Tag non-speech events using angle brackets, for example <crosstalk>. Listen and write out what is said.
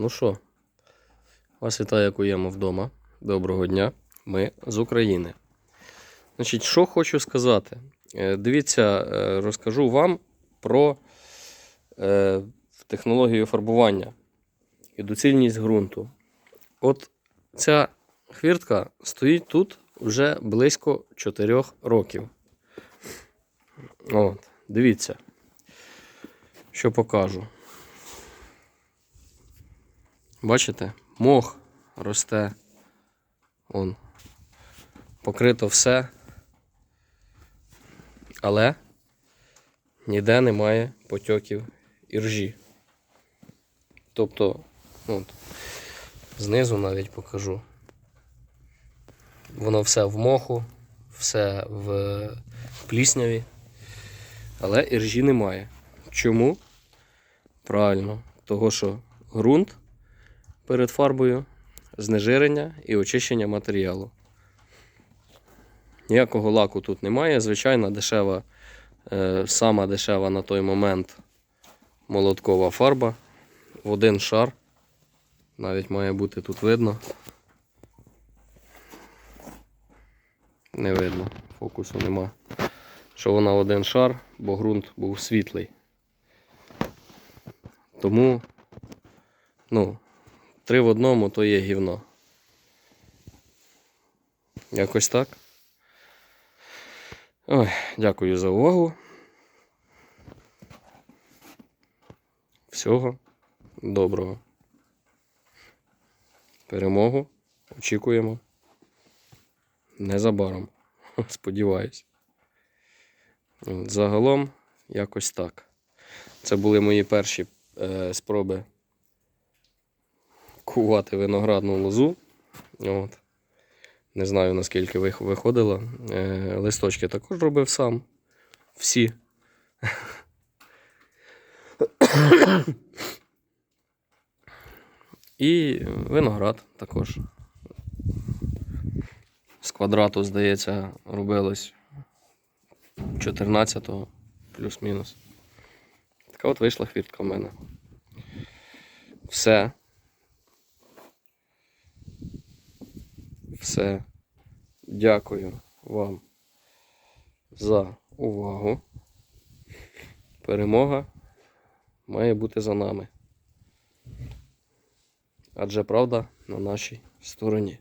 Ну що, вас вітає Куємо вдома. Доброго дня. Ми з України. Значить, що хочу сказати. Е, Дивіться, е, розкажу вам про е, технологію фарбування і доцільність ґрунту. От ця хвіртка стоїть тут вже близько 4 років. От, дивіться, що покажу. Бачите, мох росте. Он. Покрито все. Але ніде немає потьоків іржі. Тобто, от, знизу навіть покажу. Воно все в моху, все в плісняві, але іржі немає. Чому? Правильно, того що ґрунт перед фарбою, знежирення і очищення матеріалу. Ніякого лаку тут немає. Звичайна дешева, е, сама дешева на той момент молоткова фарба в один шар. Навіть має бути тут видно. Не видно, фокусу нема. Що вона один шар, бо ґрунт був світлий. Тому, ну, три в одному то є гівно. Якось так. Ой, дякую за увагу. Всього доброго. Перемогу очікуємо. Незабаром. <laughs> Сподіваюсь. Загалом якось так. Це були мої перші е, спроби кувати виноградну лозу. От. Не знаю наскільки виходило. Е, листочки також робив сам. Всі. І виноград також. З квадрату, здається, робилось 14-го, плюс-мінус. Така от вийшла хвіртка в мене. Все. Все. Дякую вам за увагу. Перемога має бути за нами. Адже правда на нашій стороні.